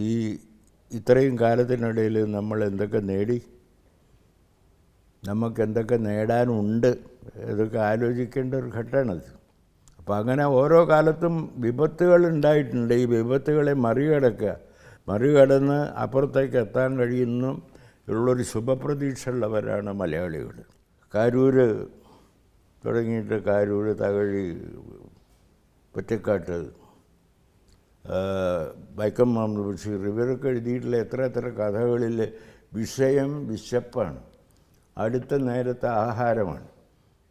ഈ ഇത്രയും കാലത്തിനിടയിൽ നമ്മൾ എന്തൊക്കെ നേടി? നമുക്ക് എന്തൊക്കെ നേടാനുണ്ട്? ഇതൊക്കെ ആലോചിക്കേണ്ട ഒരു ഘട്ടമാണത്. അപ്പോൾ അങ്ങനെ ഓരോ കാലത്തും വിപത്തുകൾ ഉണ്ടായിട്ടുണ്ട്. ഈ വിപത്തുകളെ മറികടക്കുക മറികടന്ന് അപ്പുറത്തേക്ക് എത്താൻ കഴിയുന്നു ഉള്ളൊരു ശുഭപ്രതീക്ഷ ഉള്ളവരാണ് മലയാളികൾ. കാരൂർ തുടങ്ങിയിട്ട് കാരൂർ തകഴി പൊറ്റക്കാട്ട് വൈക്കം മുഹമ്മദ് ബഷീർ ഇവരൊക്കെ എഴുതിയിട്ടുള്ള എത്ര എത്ര കഥകളിൽ വിഷയം വിശപ്പാണ്. അടുത്ത നേരത്തെ ആഹാരമാണ്.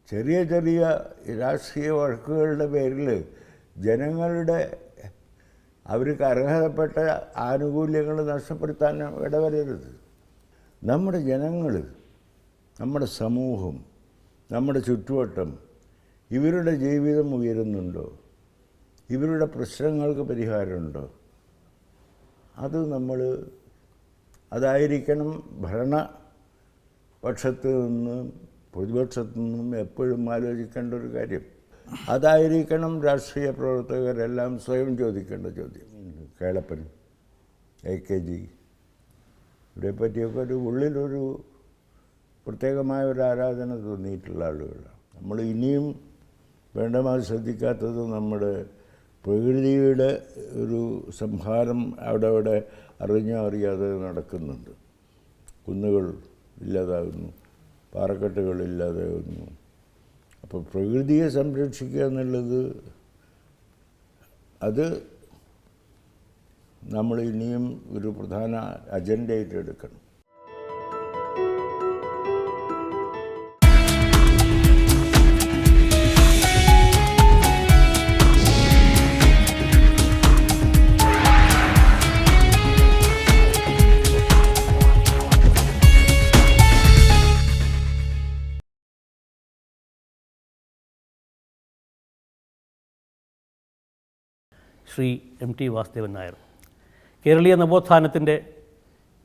ചെറിയ ചെറിയ രാഷ്ട്രീയ വഴക്കുകളുടെ പേരിൽ ജനങ്ങളുടെ അവർക്ക് അർഹതപ്പെട്ട ആനുകൂല്യങ്ങൾ നഷ്ടപ്പെടുത്താൻ ഇടവരരുത്. നമ്മുടെ ജനങ്ങൾ നമ്മുടെ സമൂഹം നമ്മുടെ ചുറ്റുവട്ടം ഇവരുടെ ജീവിതം ഉയരുന്നുണ്ടോ? ഇവരുടെ പ്രശ്നങ്ങൾക്ക് പരിഹാരമുണ്ടോ? അത് നമ്മൾ അതായിരിക്കണം ഭരണ പക്ഷത്ത് നിന്നും പ്രതിപക്ഷത്തു നിന്നും എപ്പോഴും ആലോചിക്കേണ്ട ഒരു കാര്യം. അതായിരിക്കണം രാഷ്ട്രീയ പ്രവർത്തകരെല്ലാം സ്വയം ചോദിക്കേണ്ട ചോദ്യം. കേളപ്പൻ എ കെ ജി ഇവരെ പറ്റിയൊക്കെ ഒരു ഉള്ളിലൊരു പ്രത്യേകമായ ഒരു ആരാധന തോന്നിയിട്ടുള്ള ആളുകളാണ്. നമ്മൾ ഇനിയും വേണ്ടമായി ശ്രദ്ധിക്കാത്തത് നമ്മുടെ പ്രകൃതിയുടെ ഒരു സംഹാരം അവിടെ അവിടെ അറിഞ്ഞോ അറിയാതെ നടക്കുന്നുണ്ട്. കുന്നുകൾ ഇല്ലാതാകുന്നു പാറക്കെട്ടുകൾ ഇല്ലാതാകുന്നു. അപ്പോൾ പ്രകൃതിയെ സംരക്ഷിക്കുക എന്നുള്ളത് അത് നമ്മൾ ഇനിയും ഒരു പ്രധാന അജണ്ടയായിട്ട് എടുക്കണം. Shri M T Vasudevan Nair. കേരളീയ നവോത്ഥാനത്തിന്റെ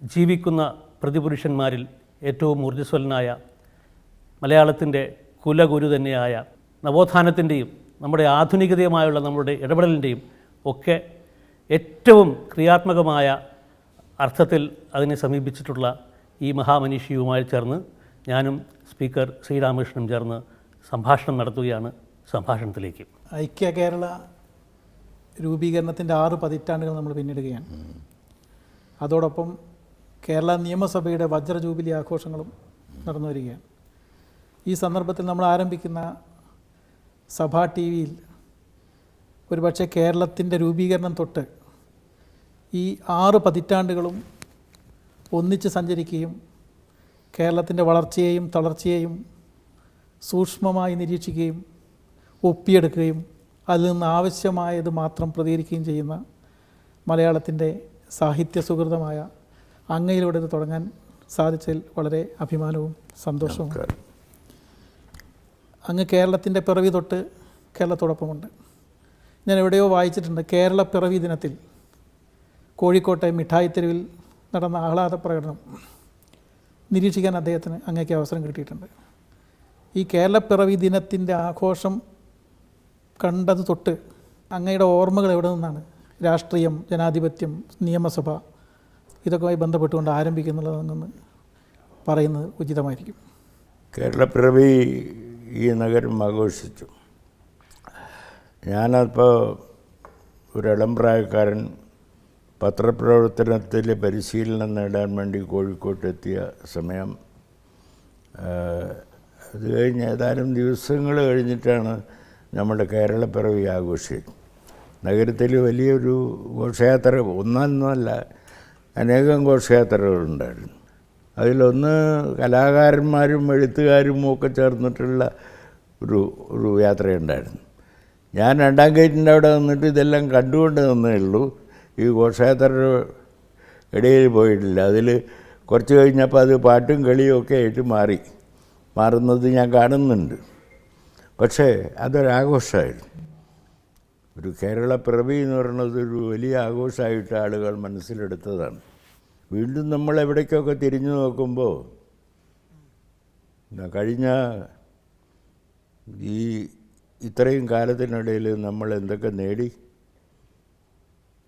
ജീവിക്കുന്ന പ്രതിപുരുഷന്മാരിൽ ഏറ്റവും ഊർജസ്വലനായ മലയാളത്തിന്റെ കുലഗുരു തന്നെയായ നവോത്ഥാനത്തിന്റെയും നമ്മുടെ ആധുനികതയുമായുള്ള നമ്മുടെ ഇടപെടലിന്റെയും ഒക്കെ ഏറ്റവും ക്രിയാത്മകമായ അർത്ഥത്തിൽ അതിനെ സമീപിച്ചിട്ടുള്ള ഈ മഹാമനീഷിയുമായി ചേർന്ന് ഞാനും സ്പീക്കർ ശ്രീരാമകൃഷ്ണനും ചേർന്ന് സംഭാഷണം നടത്തുകയാണ് സംഭാഷണത്തിലേക്ക്. ഐക്യ കേരള രൂപീകരണത്തിന്റെ ആറ് പതിറ്റാണ്ടുകൾ നമ്മൾ പിന്നിടുകയാണ്. അതോടൊപ്പം കേരള നിയമസഭയുടെ വജ്ര ജൂബിലി ആഘോഷങ്ങളും നടന്നു വരികയാണ്. ഈ സന്ദർഭത്തിൽ നമ്മൾ ആരംഭിക്കുന്ന സഭാ ടി വിയിൽ ഒരുപക്ഷെ കേരളത്തിന്റെ രൂപീകരണം തൊട്ട് ഈ ആറ് പതിറ്റാണ്ടുകളും ഒന്നിച്ച് സഞ്ചരിക്കുകയും കേരളത്തിന്റെ വളർച്ചയെയും തളർച്ചയെയും സൂക്ഷ്മമായി നിരീക്ഷിക്കുകയും ഒപ്പിയെടുക്കുകയും അതിൽ നിന്ന് ആവശ്യമായത് മാത്രം പ്രതികരിക്കുകയും ചെയ്യുന്ന മലയാളത്തിന്റെ സാഹിത്യ സുഹൃതമായ അങ്ങയിലൂടെ ഇത് തുടങ്ങാൻ സാധിച്ചതിൽ വളരെ അഭിമാനവും സന്തോഷവും. അങ്ങ് കേരളത്തിന്റെ പിറവി തൊട്ട് കേരളത്തോടൊപ്പമുണ്ട്. ഞാൻ എവിടെയോ വായിച്ചിട്ടുണ്ട് കേരള പിറവി ദിനത്തിൽ കോഴിക്കോട്ടെ മിഠായി തെരുവിൽ നടന്ന ആഹ്ലാദ പ്രകടനം നിരീക്ഷിക്കാൻ അദ്ദേഹത്തിന് അങ്ങേക്ക് അവസരം കിട്ടിയിട്ടുണ്ട്. ഈ കേരളപ്പിറവി പിറവി ദിനത്തിന്റെ ആഘോഷം കണ്ടത് തൊട്ട് അങ്ങയുടെ ഓർമ്മകൾ എവിടെ നിന്നാണ്? രാഷ്ട്രീയം ജനാധിപത്യം നിയമസഭ ഇതൊക്കെയുമായി ബന്ധപ്പെട്ടുകൊണ്ട് ആരംഭിക്കുന്നുള്ളതെന്ന് പറയുന്നത് ഉചിതമായിരിക്കും. കേരളപ്പിറവി ഈ നഗരം ആഘോഷിച്ചു. ഞാനപ്പോൾ ഒരു ഇളംപ്രായക്കാരൻ പത്രപ്രവർത്തനത്തിൽ പരിശീലനം നേടാൻ വേണ്ടി കോഴിക്കോട്ടെത്തിയ സമയം അത് കഴിഞ്ഞ് ഏതാനും ദിവസങ്ങൾ കഴിഞ്ഞിട്ടാണ് നമ്മുടെ കേരളപ്പിറവി ആഘോഷിച്ചു നഗരത്തിൽ വലിയൊരു ഘോഷയാത്ര ഒന്നല്ല അനേകം ഘോഷയാത്രകളുണ്ടായിരുന്നു. അതിലൊന്ന് കലാകാരന്മാരും എഴുത്തുകാരും ഒക്കെ ചേർന്നിട്ടുള്ള ഒരു ഒരു യാത്രയുണ്ടായിരുന്നു. ഞാൻ രണ്ടാം ഗേറ്റിന്റെ അവിടെ നിന്നിട്ട് ഇതെല്ലാം കണ്ടുകൊണ്ട് നിന്നേ ഉള്ളൂ. ഈ ഘോഷയാത്രയുടെ ഇടയിൽ പോയിട്ടില്ല. അതിൽ കുറച്ച് കഴിഞ്ഞപ്പോൾ അത് പാട്ടും കളിയും ഒക്കെ ആയിട്ട് മാറി. മാറുന്നത് ഞാൻ കാണുന്നുണ്ട്. പക്ഷേ അതൊരാഘോഷമായിരുന്നു ഒരു കേരള പിറവി എന്ന് പറയുന്നത് ഒരു വലിയ ആഘോഷമായിട്ട് ആളുകൾ മനസ്സിലെടുത്തതാണ്. വീണ്ടും നമ്മൾ എവിടേക്കൊക്കെ തിരിഞ്ഞു നോക്കുമ്പോൾ കഴിഞ്ഞ ഈ ഇത്രയും കാലത്തിനിടയിൽ നമ്മൾ എന്തൊക്കെ നേടി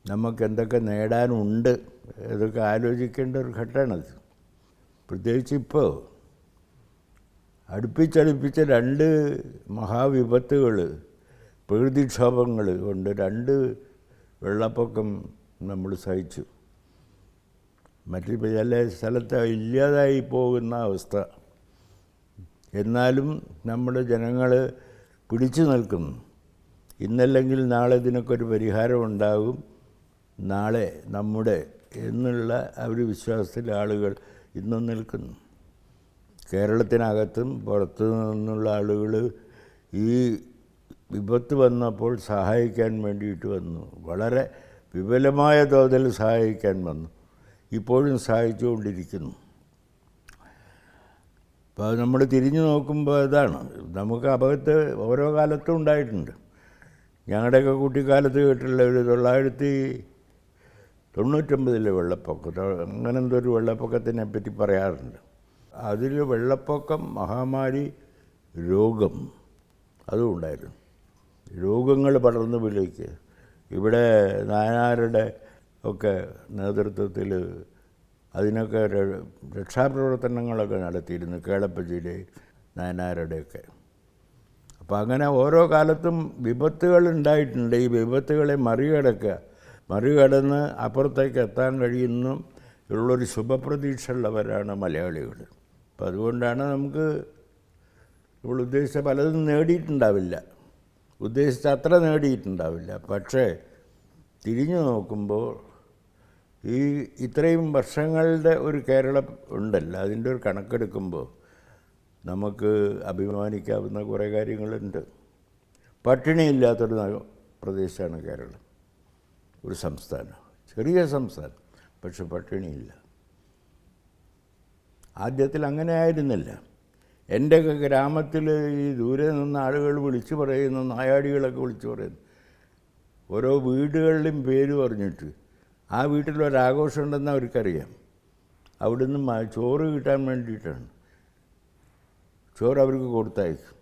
നമുക്ക് എന്തൊക്കെ നേടാനുണ്ട് ഇതൊക്കെ ആലോചിക്കേണ്ട ഒരു ഘട്ടമാണത്. പ്രത്യേകിച്ച് ഇപ്പോൾ അടുപ്പിച്ചടുപ്പിച്ച രണ്ട് മഹാവിപത്തുകൾ പ്രകൃതിക്ഷോഭങ്ങൾ കൊണ്ട് രണ്ട് വെള്ളപ്പൊക്കം നമ്മൾ സഹിച്ചു. മറ്റു ചില സ്ഥലത്ത് ഇല്ലാതായി പോകുന്ന അവസ്ഥ. എന്നാലും നമ്മുടെ ജനങ്ങൾ പിടിച്ചു നിൽക്കുന്നു. ഇന്നല്ലെങ്കിൽ നാളെ ഇതിനൊക്കെ ഒരു പരിഹാരം ഉണ്ടാകും. നാളെ നമ്മുടെ എന്നുള്ള ആ ഒരു വിശ്വാസത്തിൽ ആളുകൾ ഇന്നും നിൽക്കുന്നു. കേരളത്തിനകത്തും പുറത്തു നിന്നുള്ള ആളുകൾ ഈ വിപത്ത് വന്നപ്പോൾ സഹായിക്കാൻ വേണ്ടിയിട്ട് വന്നു. വളരെ വിപുലമായ തോതിൽ സഹായിക്കാൻ വന്നു. ഇപ്പോഴും സഹായിച്ചുകൊണ്ടിരിക്കുന്നു. അപ്പോൾ നമ്മൾ തിരിഞ്ഞു നോക്കുമ്പോൾ ഇതാണ് നമുക്ക് അപകത്ത് ഓരോ കാലത്തും ഉണ്ടായിട്ടുണ്ട്. ഞങ്ങളുടെയൊക്കെ കുട്ടിക്കാലത്ത് കേട്ടുള്ള ഒരു തൊള്ളായിരത്തി തൊണ്ണൂറ്റൊമ്പതിലെ വെള്ളപ്പൊക്കം. അങ്ങനെ എന്തൊരു വെള്ളപ്പൊക്കത്തിനെ പറ്റി പറയാറുണ്ട്. അതിൽ വെള്ളപ്പൊക്കം മഹാമാരി രോഗം അതും ഉണ്ടായിരുന്നു. രോഗങ്ങൾ പടർന്നു പിള്ളേക്ക് ഇവിടെ നായനാരുടെ ഒക്കെ നേതൃത്വത്തിൽ അതിനൊക്കെ രക്ഷാപ്രവർത്തനങ്ങളൊക്കെ നടത്തിയിരുന്നു കേളപ്പജിയുടെ നായനാരുടെയൊക്കെ. അപ്പോൾ അങ്ങനെ ഓരോ കാലത്തും വിപത്തുകൾ ഉണ്ടായിട്ടുണ്ട്. ഈ വിപത്തുകളെ മറികടക്കുക മറികടന്ന് അപ്പുറത്തേക്ക് എത്താൻ കഴിയുന്നു ഉള്ളൊരു ശുഭപ്രതീക്ഷ ഉള്ളവരാണ് മലയാളികൾ അപ്പോൾ അതുകൊണ്ടാണ് നമുക്ക് നമ്മൾ ഉദ്ദേശിച്ച പലതും നേടിയിട്ടുണ്ടാവില്ല. ഉദ്ദേശിച്ച അത്ര നേടിയിട്ടുണ്ടാവില്ല. പക്ഷേ തിരിഞ്ഞു നോക്കുമ്പോൾ ഈ ഇത്രയും വർഷങ്ങളുടെ ഒരു കേരളം ഉണ്ടല്ലോ. അതിന്റെ ഒരു കണക്കെടുക്കുമ്പോൾ നമുക്ക് അഭിമാനിക്കാവുന്ന കുറേ കാര്യങ്ങളുണ്ട്. പട്ടിണിയില്ലാത്തൊരു പ്രദേശമാണ് കേരളം. ഒരു സംസ്ഥാനം. ചെറിയ സംസ്ഥാനം. പക്ഷെ പട്ടിണിയില്ല. ആദ്യത്തിൽ അങ്ങനെ ആയിരുന്നില്ല എന്റെയൊക്കെ ഗ്രാമത്തിൽ ഈ ദൂരെ നിന്ന് ആളുകൾ വിളിച്ചു പറയുന്നു നായാടികളൊക്കെ വിളിച്ചു പറയുന്നു. ഓരോ വീടുകളിലും പേര് പറഞ്ഞിട്ട്. ആ വീട്ടിൽ ഒരാഘോഷം ഉണ്ടെന്ന് അവർക്കറിയാം. അവിടുന്ന് ചോറ് കിട്ടാൻ വേണ്ടിയിട്ടാണ്. ചോറ് അവർക്ക് കൊടുത്തയക്കും.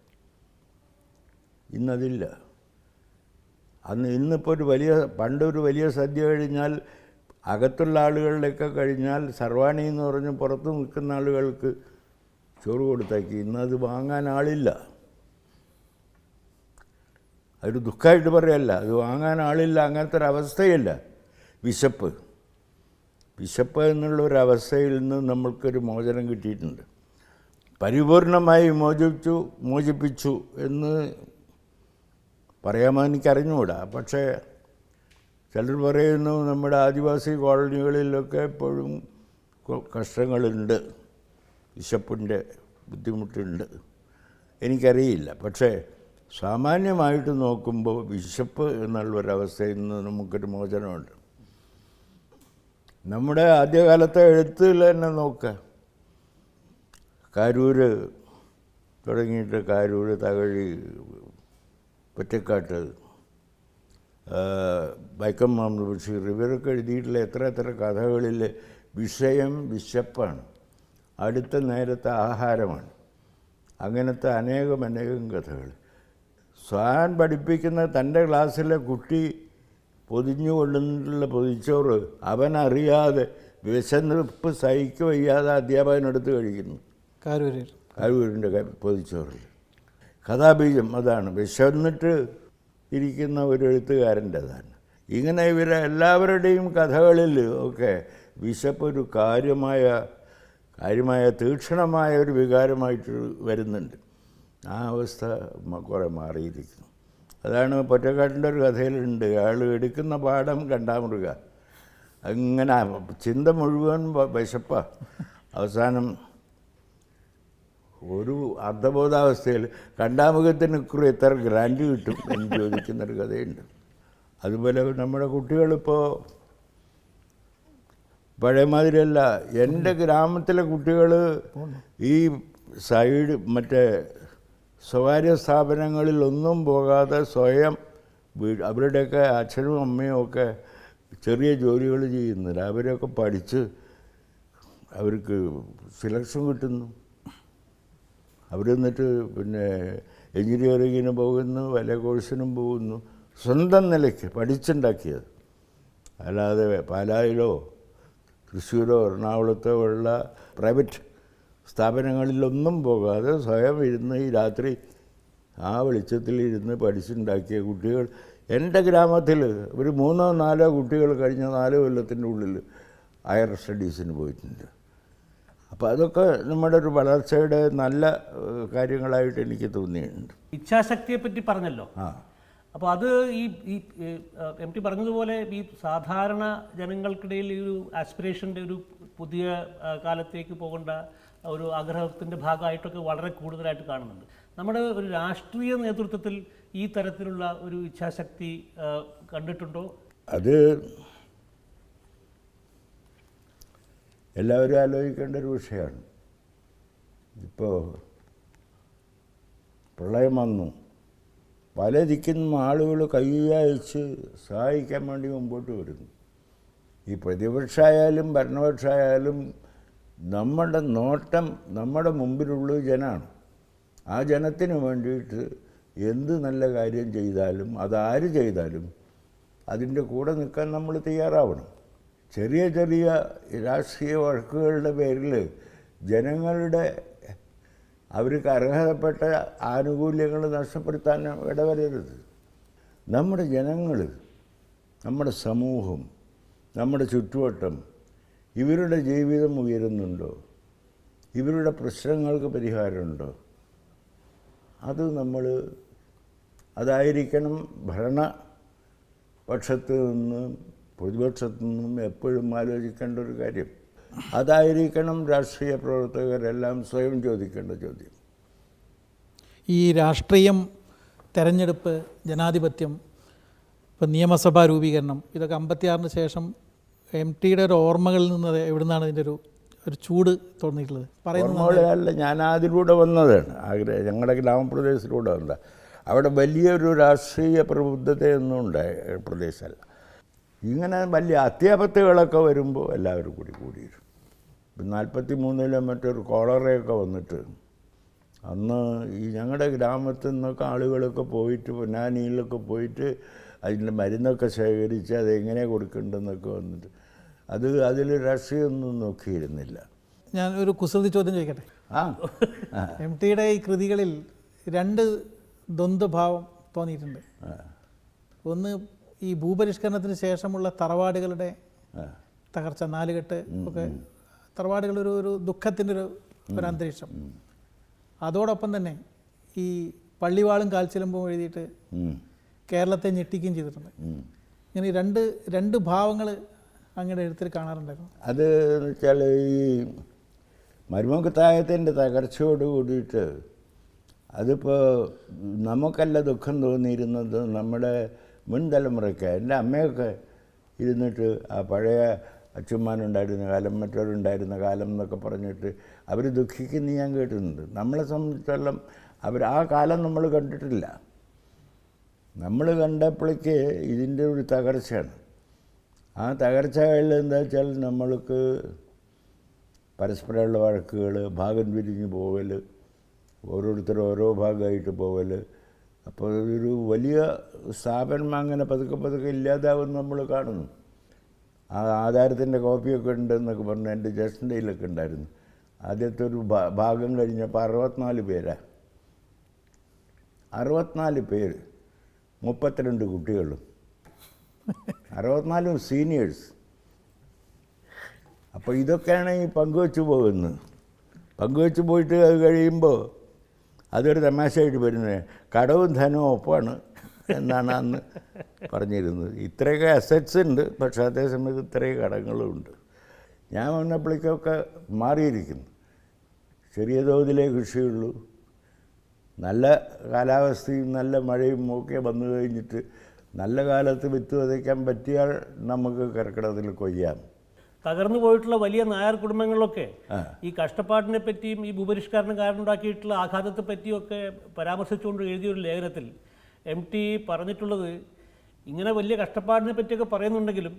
ഇന്നതില്ല. അന്ന് ഇന്നിപ്പോൾ ഒരു വലിയ പണ്ടൊരു വലിയ സദ്യ കഴിഞ്ഞാൽ അകത്തുള്ള ആളുകളിലൊക്കെ കഴിഞ്ഞാൽ സർവാണി എന്ന് പറഞ്ഞ് പുറത്ത് നിൽക്കുന്ന ആളുകൾക്ക് ചോറ് കൊടുത്താക്കി ഇന്നത് വാങ്ങാൻ ആളില്ല. അതൊരു ദുഃഖമായിട്ട് പറയല്ല അത് വാങ്ങാൻ ആളില്ല അങ്ങനത്തെ അവസ്ഥയില്ല. വിശപ്പ്. വിശപ്പ് എന്നുള്ള ഒരു അവസ്ഥയിൽ നിന്ന് നമ്മൾക്കൊരു മോചനം കിട്ടിയിട്ടുണ്ട്. പരിപൂർണമായി മോചിപ്പിച്ചു മോചിപ്പിച്ചു എന്ന് പറയാമോ എനിക്കറിഞ്ഞുകൂടാ. പക്ഷേ ചിലർ പറയുന്നു നമ്മുടെ ആദിവാസി കോളനികളിലൊക്കെ എപ്പോഴും കഷ്ടങ്ങളുണ്ട്. വിശപ്പിന്റെ ബുദ്ധിമുട്ടുണ്ട്. എനിക്കറിയില്ല. പക്ഷേ സാമാന്യമായിട്ട് നോക്കുമ്പോൾ വിശപ്പ് എന്നുള്ളൊരവസ്ഥയിൽ നിന്ന് നമുക്കൊരു മോചനമുണ്ട്. നമ്മുടെ ആദ്യകാലത്തെ എഴുത്തിൽ തന്നെ നോക്കുക കാരൂര് തുടങ്ങിയിട്ട് കാരൂര് തകഴി പൊറ്റക്കാട്ട് വൈക്കം മുഹമ്മദ് ബഷീർ ഇവരൊക്കെ എഴുതിയിട്ടുള്ള എത്ര എത്ര കഥകളിൽ വിഷയം വിശപ്പാണ്. അടുത്ത നേരത്തെ ആഹാരമാണ്. അങ്ങനത്തെ അനേകം അനേകം കഥകൾ. സ്വാൻ പഠിപ്പിക്കുന്ന തന്റെ ക്ലാസ്സിലെ കുട്ടി പൊതിഞ്ഞു കൊണ്ടുള്ള പൊതിച്ചോറ് അവനറിയാതെ വിശന്നിപ്പ് സഹിക്കുക വയ്യാതെ അധ്യാപകനെടുത്ത് കഴിക്കുന്നു. കാരൂരിൽ. കാരൂരിന്റെ പൊതിച്ചോറിൽ. കഥാബീജം അതാണ്. വിശന്നിട്ട് ഇരിക്കുന്ന ഒരു എഴുത്തുകാരന്റെതാണ്. ഇങ്ങനെ ഇവരെ എല്ലാവരുടെയും കഥകളിൽ ഒക്കെ വിശപ്പ് ഒരു കാര്യമായ കാര്യമായ തീക്ഷണമായ ഒരു വികാരമായിട്ട് വരുന്നുണ്ട്. ആ അവസ്ഥ കുറേ മാറിയിരിക്കുന്നു. അതാണ് പൊറ്റക്കാട്ടിന്റെ ഒരു കഥയിലുണ്ട്. അയാൾ എടുക്കുന്ന പാഠം കണ്ടാമൃഗ അങ്ങനെ ചിന്ത മുഴുവൻ വിശപ്പാണ് അവസാനം ഒരു അർദ്ധബോധാവസ്ഥയിൽ കണ്ടാമുഖത്തിന് ഇക്കുറി എത്ര ഗ്രാൻഡ് കിട്ടും എന്ന് ചോദിക്കുന്നൊരു കഥയുണ്ട്. അതുപോലെ നമ്മുടെ കുട്ടികളിപ്പോൾ പഴയമാതിരിയല്ല എന്റെ ഗ്രാമത്തിലെ കുട്ടികൾ ഈ സൈഡ് മറ്റേ സ്വകാര്യ സ്ഥാപനങ്ങളിലൊന്നും പോകാതെ സ്വയം അവരുടെയൊക്കെ അച്ഛനും അമ്മയും ഒക്കെ ചെറിയ ജോലികൾ ചെയ്യുന്നില്ല അവരൊക്കെ പഠിച്ച് അവർക്ക് സിലക്ഷൻ കിട്ടുന്നു. അവർ എന്നിട്ട് പിന്നെ എഞ്ചിനീയറിങ്ങിന് പോകുന്നു വല കോഴ്സിനും പോകുന്നു. സ്വന്തം നിലയ്ക്ക് പഠിച്ചുണ്ടാക്കിയത്. അല്ലാതെ പാലായിലോ തൃശ്ശൂരോ എറണാകുളത്തോ ഉള്ള പ്രൈവറ്റ് സ്ഥാപനങ്ങളിലൊന്നും പോകാതെ സ്വയം ഇരുന്ന് ഈ രാത്രി ആ വെളിച്ചത്തിൽ ഇരുന്ന് പഠിച്ചുണ്ടാക്കിയ കുട്ടികൾ എന്റെ ഗ്രാമത്തിൽ ഒരു മൂന്നോ നാലോ കുട്ടികൾ കഴിഞ്ഞ നാല് കൊല്ലത്തിന്റെ ഉള്ളിൽ ഹയർ സ്റ്റഡീസിന് പോയിട്ടുണ്ട്. അപ്പോൾ അതൊക്കെ നമ്മുടെ ഒരു വളർച്ചയുടെ നല്ല കാര്യങ്ങളായിട്ട് എനിക്ക് തോന്നിയിട്ടുണ്ട്. ഇച്ഛാശക്തിയെ പറ്റി പറഞ്ഞല്ലോ. ആ. അപ്പോൾ അത് ഈ ഈ എം ടി പറഞ്ഞതുപോലെ ഈ സാധാരണ ജനങ്ങൾക്കിടയിൽ ഈ ഒരു ആസ്പിറേഷന്റെ ഒരു പുതിയ കാലത്തേക്ക് പോകേണ്ട ഒരു ആഗ്രഹത്തിന്റെ ഭാഗമായിട്ടൊക്കെ വളരെ കൂടുതലായിട്ട് കാണുന്നുണ്ട്. നമ്മുടെ ഒരു രാഷ്ട്രീയ നേതൃത്വത്തിൽ ഈ തരത്തിലുള്ള ഒരു ഇച്ഛാശക്തി കണ്ടിട്ടുണ്ടോ? അത് എല്ലാവരും ആലോചിക്കേണ്ട ഒരു വിഷയമാണ്. ഇപ്പോൾ പ്രളയം വന്നു. പല ദിക്കുന്ന ആളുകൾ കൈയയച്ച് സഹായിക്കാൻ വേണ്ടി മുമ്പോട്ട് വരുന്നു. ഈ പ്രതിപക്ഷമായാലും ഭരണപക്ഷമായാലും നമ്മുടെ നോട്ടം നമ്മുടെ മുമ്പിലുള്ള ജനമാണ് ആ ജനത്തിന് വേണ്ടിയിട്ട് എന്ത് നല്ല കാര്യം ചെയ്താലും അതാര് ചെയ്താലും അതിന്റെ കൂടെ നിൽക്കാൻ നമ്മൾ തയ്യാറാവണം. ചെറിയ ചെറിയ രാഷ്ട്രീയ വഴക്കുകളുടെ പേരിൽ ജനങ്ങളുടെ അവർക്ക് അർഹതപ്പെട്ട ആനുകൂല്യങ്ങൾ നഷ്ടപ്പെടുത്താൻ ഇടവരരുത്. നമ്മുടെ ജനങ്ങൾ നമ്മുടെ സമൂഹം നമ്മുടെ ചുറ്റുവട്ടം ഇവരുടെ ജീവിതം ഉയരുന്നുണ്ടോ? ഇവരുടെ പ്രശ്നങ്ങൾക്ക് പരിഹാരമുണ്ടോ? അത് നമ്മൾ അതായിരിക്കണം ഭരണ പക്ഷത്ത് നിന്നും പ്രതിപക്ഷത്തു നിന്നും എപ്പോഴും ആലോചിക്കേണ്ട ഒരു കാര്യം. അതായിരിക്കണം രാഷ്ട്രീയ പ്രവർത്തകരെല്ലാം സ്വയം ചോദിക്കേണ്ട ചോദ്യം. ഈ രാഷ്ട്രീയം തെരഞ്ഞെടുപ്പ് ജനാധിപത്യം ഇപ്പം നിയമസഭാ രൂപീകരണം ഇതൊക്കെ അമ്പത്തിയാറിന് ശേഷം എം ടിയുടെ ഒരു ഓർമ്മകളിൽ നിന്ന് എവിടെ നിന്നാണ് ഇതിന്റെ ഒരു ഒരു ചൂട് തോന്നിയിട്ടുള്ളത്? പറയുന്നത് ഓർമ്മകളല്ല ഞാൻ അതിലൂടെ വന്നതാണ്. ആഗ്ര ഞങ്ങളുടെ ഗ്രാമപ്രദേശത്തിലൂടെ വന്നതാണ് അവിടെ വലിയൊരു രാഷ്ട്രീയ പ്രബുദ്ധതയൊന്നും ഉണ്ടായ പ്രദേശമല്ല ഇങ്ങനെ വലിയ അത്യാപത്തുകളൊക്കെ വരുമ്പോൾ എല്ലാവരും കൂടി കൂടിയിരുന്നു. ഇപ്പം നാൽപ്പത്തി മൂന്നിലെ മറ്റൊരു കോളറയൊക്കെ വന്നിട്ട് അന്ന് ഈ ഞങ്ങളുടെ ഗ്രാമത്തിൽ നിന്നൊക്കെ ആളുകളൊക്കെ പോയിട്ട് പൊന്നാനിയിലൊക്കെ പോയിട്ട് അതിന്റെ മരുന്നൊക്കെ ശേഖരിച്ച് അതെങ്ങനെ കൊടുക്കണ്ടെന്നൊക്കെ വന്നിട്ട് അത് അതിൽ രാഷ്ട്രീയമൊന്നും നോക്കിയിരുന്നില്ല. ഞാൻ ഒരു കുസൃതി ചോദ്യം ചോദിക്കട്ടെ? ആ. ആ, എം ടിയുടെ ഈ കൃതികളിൽ രണ്ട് ദ്വന്ദ്ഭാവം തോന്നിയിട്ടുണ്ട്. ഒന്ന് ഈ ഭൂപരിഷ്കരണത്തിന് ശേഷമുള്ള തറവാടുകളുടെ തകർച്ച നാലുകെട്ട് ഒക്കെ തറവാടുകളൊരു ഒരു ദുഃഖത്തിന്റെ ഒരു ഒരു അന്തരീക്ഷം. അതോടൊപ്പം തന്നെ ഈ പള്ളിവാളും കാൽച്ചിലമ്പും എഴുതിയിട്ട് കേരളത്തെ ഞെട്ടിക്കുകയും ചെയ്തിട്ടുണ്ട്. ഇങ്ങനെ രണ്ട് രണ്ട് ഭാവങ്ങൾ അങ്ങയുടെ എഴുത്തിൽ കാണാറുണ്ടായിരുന്നു. അത് എന്ന് വെച്ചാൽ ഈ മരുമുഖത്തായത്തിന്റെ തകർച്ചയോട് കൂടിയിട്ട് അതിപ്പോൾ നമുക്കല്ല ദുഃഖം തോന്നിയിരുന്നത് നമ്മുടെ മുൻ തലമുറയ്ക്ക് എന്റെ അമ്മയൊക്കെ ഇരുന്നിട്ട് ആ പഴയ അച്ഛന്മാരുണ്ടായിരുന്ന കാലം മറ്റവരുണ്ടായിരുന്ന കാലം എന്നൊക്കെ പറഞ്ഞിട്ട് അവർ ദുഃഖിക്കുന്ന ഞാൻ കേട്ടിട്ടുണ്ട്. നമ്മളെ സംബന്ധിച്ചെല്ലാം അവർ ആ കാലം നമ്മൾ കണ്ടിട്ടില്ല. നമ്മൾ കണ്ടപ്പോഴേക്ക് ഇതിന്റെ ഒരു തകർച്ചയാണ്. ആ തകർച്ചകളിൽ എന്താ വെച്ചാൽ നമ്മൾക്ക് പരസ്പരമുള്ള വഴക്കുകൾ ഭാഗം പിരിഞ്ഞ് പോകൽ ഓരോരുത്തരും ഓരോ ഭാഗമായിട്ട് പോകൽ അപ്പോൾ ഒരു വലിയ സ്ഥാപനം അങ്ങനെ പതുക്കെ പതുക്കെ ഇല്ലാതാവുന്ന നമ്മൾ കാണുന്നു. ആ ആധാരത്തിന്റെ കോപ്പിയൊക്കെ ഉണ്ടെന്നൊക്കെ പറഞ്ഞു എന്റെ ജ്യേഷ്ഠന്റെ കയ്യിലൊക്കെ ഉണ്ടായിരുന്നു. ആദ്യത്തെ ഒരു ഭാഗം കഴിഞ്ഞപ്പോൾ അറുപത്തിനാല് പേരാണ് അറുപത്തിനാല് പേര്. മുപ്പത്തിരണ്ട് കുട്ടികളും. അറുപത്തിനാലും സീനിയേഴ്സ്. അപ്പോൾ ഇതൊക്കെയാണ് ഈ പങ്കുവെച്ച് പോകുന്നത്. പങ്കുവെച്ച് പോയിട്ട് അത് കഴിയുമ്പോൾ അതൊരു തമാശയായിട്ട് വരുന്നത്. കടവും ധനവും ഒപ്പമാണ് എന്നാണ് അന്ന് പറഞ്ഞിരുന്നത്. ഇത്രയൊക്കെ അസറ്റ്സ് ഉണ്ട് പക്ഷേ അതേസമയത്ത് ഇത്രയും കടങ്ങളും ഉണ്ട്. ഞാൻ വന്നപ്പോഴേക്കൊക്കെ മാറിയിരിക്കുന്നു. ചെറിയ തോതിലേ കൃഷിയുള്ളൂ. നല്ല കാലാവസ്ഥയും നല്ല മഴയും ഒക്കെ വന്നു കഴിഞ്ഞിട്ട് നല്ല കാലത്ത് വിത്ത് വിതയ്ക്കാൻ പറ്റിയാൽ നമുക്ക് കർക്കിടകത്തിൽ കൊയ്യാം. തകർന്നു പോയിട്ടുള്ള വലിയ നായർ കുടുംബങ്ങളിലൊക്കെ ഈ കഷ്ടപ്പാടിനെ പറ്റിയും ഈ ഭൂപരിഷ്കരണം കാരണമുണ്ടാക്കിയിട്ടുള്ള ആഘാതത്തെ പറ്റിയും ഒക്കെ പരാമർശിച്ചുകൊണ്ട് എഴുതിയൊരു ലേഖനത്തിൽ എം ടി പറഞ്ഞിട്ടുള്ളത് ഇങ്ങനെ വലിയ കഷ്ടപ്പാടിനെ പറ്റിയൊക്കെ പറയുന്നുണ്ടെങ്കിലും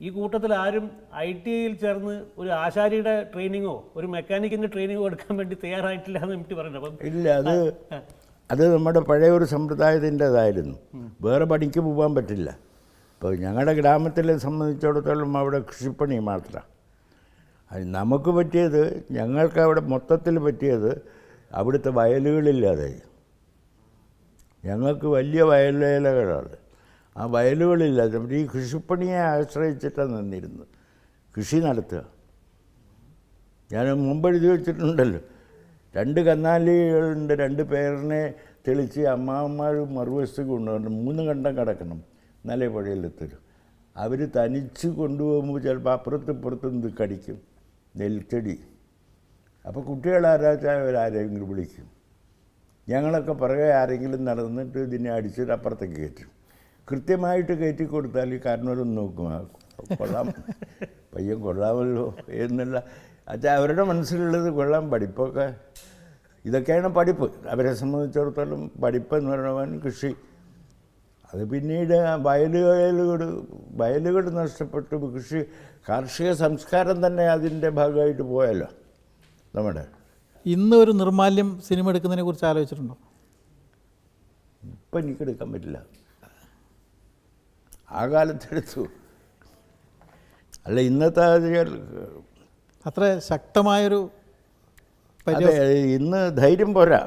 ഈ കൂട്ടത്തിൽ ആരും ഐ ടി ഐയിൽ ചേർന്ന് ഒരു ആശാരിയുടെ ട്രെയിനിങ്ങോ ഒരു മെക്കാനിക്കിന്റെ ട്രെയിനിങ്ങോ എടുക്കാൻ വേണ്ടി തയ്യാറായിട്ടില്ല എന്ന് എം ടി പറയുന്നത്. അപ്പം ഇല്ല അത് അത് നമ്മുടെ പഴയ ഒരു സമ്പ്രദായത്തിന്റെതായിരുന്നു വേറെ പണിക്ക് പോകാൻ പറ്റില്ല. ഇപ്പോൾ ഞങ്ങളുടെ ഗ്രാമത്തിലെ സംബന്ധിച്ചിടത്തോളം അവിടെ കൃഷിപ്പണി മാത്രമാണ് അത് നമുക്ക് പറ്റിയത് ഞങ്ങൾക്ക് അവിടെ മൊത്തത്തിൽ പറ്റിയത് അവിടുത്തെ വയലുകളില്ലാതെ ഞങ്ങൾക്ക് വലിയ വയലേലകളാണ് ആ വയലുകളില്ലാതെ ഈ കൃഷിപ്പണിയെ ആശ്രയിച്ചിട്ടാണ് നിന്നിരുന്നത് കൃഷി നടത്തുക. ഞാൻ മുമ്പ് എഴുതി വെച്ചിട്ടുണ്ടല്ലോ. രണ്ട് കന്നാലികളുണ്ട് രണ്ട് പേരിനെ തെളിച്ച് അമ്മാവന്മാർ മറുവശത്ത് കൊണ്ടുവരണം മൂന്ന് കണ്ടം കിടക്കണം. എന്നാലേ പുഴയിലെത്തരും അവർ തനിച്ച് കൊണ്ടുപോകുമ്പോൾ ചിലപ്പോൾ അപ്പുറത്തും ഇപ്പുറത്തും ഇത് കടിക്കും. നെൽച്ചെടി. അപ്പോൾ കുട്ടികളാരാച്ചാൽ അവരാരെങ്കിലും വിളിക്കും. ഞങ്ങളൊക്കെ പുറകെ ആരെങ്കിലും നടന്നിട്ട് ഇതിനെ അടിച്ചിട്ട് അപ്പുറത്തേക്ക് കയറ്റും. കൃത്യമായിട്ട് കയറ്റി കൊടുത്താൽ ഈ കാരണവരും നോക്കും. കൊള്ളാം. പയ്യൻ കൊള്ളാമല്ലോ എന്നുള്ള. അച്ഛാ അവരുടെ മനസ്സിലുള്ളത് കൊള്ളാം. പഠിപ്പൊക്കെ. ഇതൊക്കെയാണ് പഠിപ്പ്. അവരെ സംബന്ധിച്ചിടത്തോളം പഠിപ്പ് എന്ന് കൃഷി അത് പിന്നീട് വയലുകൾ വയലുകൾ നഷ്ടപ്പെട്ടു. കൃഷി കാർഷിക സംസ്കാരം തന്നെ അതിന്റെ ഭാഗമായിട്ട് പോയല്ലോ നമ്മുടെ. ഇന്ന് ഒരു നിർമാല്യം സിനിമ എടുക്കുന്നതിനെ കുറിച്ച് ആലോചിച്ചിട്ടുണ്ടോ? ഇപ്പം എനിക്ക് എടുക്കാൻ പറ്റില്ല. ആ കാലത്തെടുത്തു അല്ല ഇന്നത്തെ അത് അത്ര ശക്തമായൊരു അതെ ഇന്ന് ധൈര്യം പോരാ.